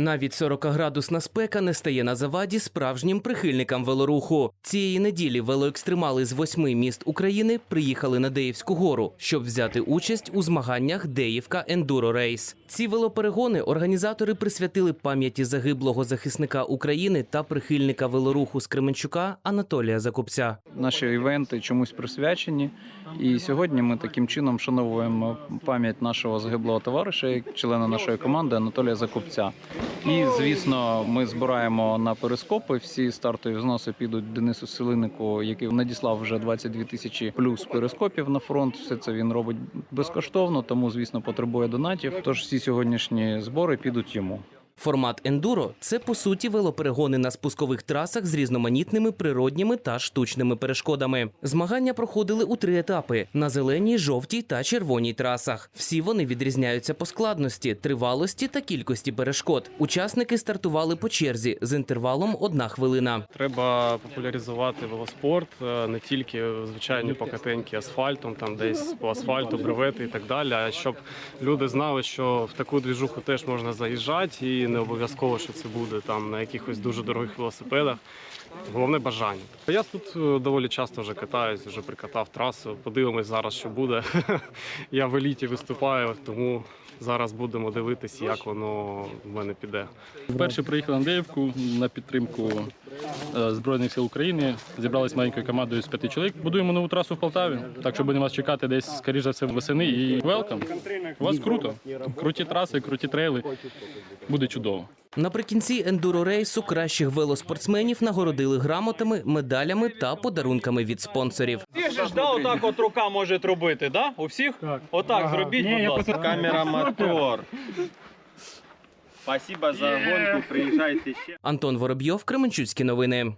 Навіть 40-градусна спека не стає на заваді справжнім прихильникам велоруху. Цієї неділі велоекстремали з восьми міст України приїхали на Деївську гору, щоб взяти участь у змаганнях Деївка Ендуро Рейс. Ці велоперегони організатори присвятили пам'яті загиблого захисника України та прихильника велоруху з Кременчука Анатолія Закупця. Наші івенти чомусь присвячені. І сьогодні ми таким чином вшановуємо пам'ять нашого загиблого товариша, члена нашої команди Анатолія Закупця. І звісно, ми збираємо на перископи. Всі стартові взноси підуть Денису Селинику, який надіслав вже 22 тисячі плюс перископів на фронт. Все це він робить безкоштовно, тому звісно потребує донатів. Тож всі сьогоднішні збори підуть йому. Формат ендуро це по суті велоперегони на спускових трасах з різноманітними природніми та штучними перешкодами. Змагання проходили у три етапи: на зеленій, жовтій та червоній трасах. Всі вони відрізняються по складності, тривалості та кількості перешкод. Учасники стартували по черзі з інтервалом одна хвилина. Треба популяризувати велоспорт, е, не тільки звичайні покатеньки асфальтом, там десь по асфальту, бревети і так далі. А щоб люди знали, що в таку двіжуху теж можна заїжджати, і не обов'язково, що це буде там на якихось дуже дорогих велосипедах. Головне бажання. Я тут е, доволі часто вже катаюсь, вже прикатав трасу. Подивимось зараз, що буде. Я в еліті виступаю, тому зараз будемо дивитися, як воно в мене піде. Вперше приїхали на Деївку на підтримку Збройних сил України. Зібралися маленькою командою з п'яти чоловік. Будуємо нову трасу в Полтаві. Так що будемо вас чекати десь, скоріш за все, восени. І велкам. У вас круто. Круті траси, круті трейли. Буде чудово. Наприкінці ендуро рейсу кращих велоспортсменів нагородили грамотами, медалями та подарунками від спонсорів. Всіх ж да, отак от рука може робити, да? У всіх? Отак зробіть, будь ласка. Камера мотор. Спасибо за гонку. Приїжджайте ще. Антон Воробйов, Кременчуцькі новини.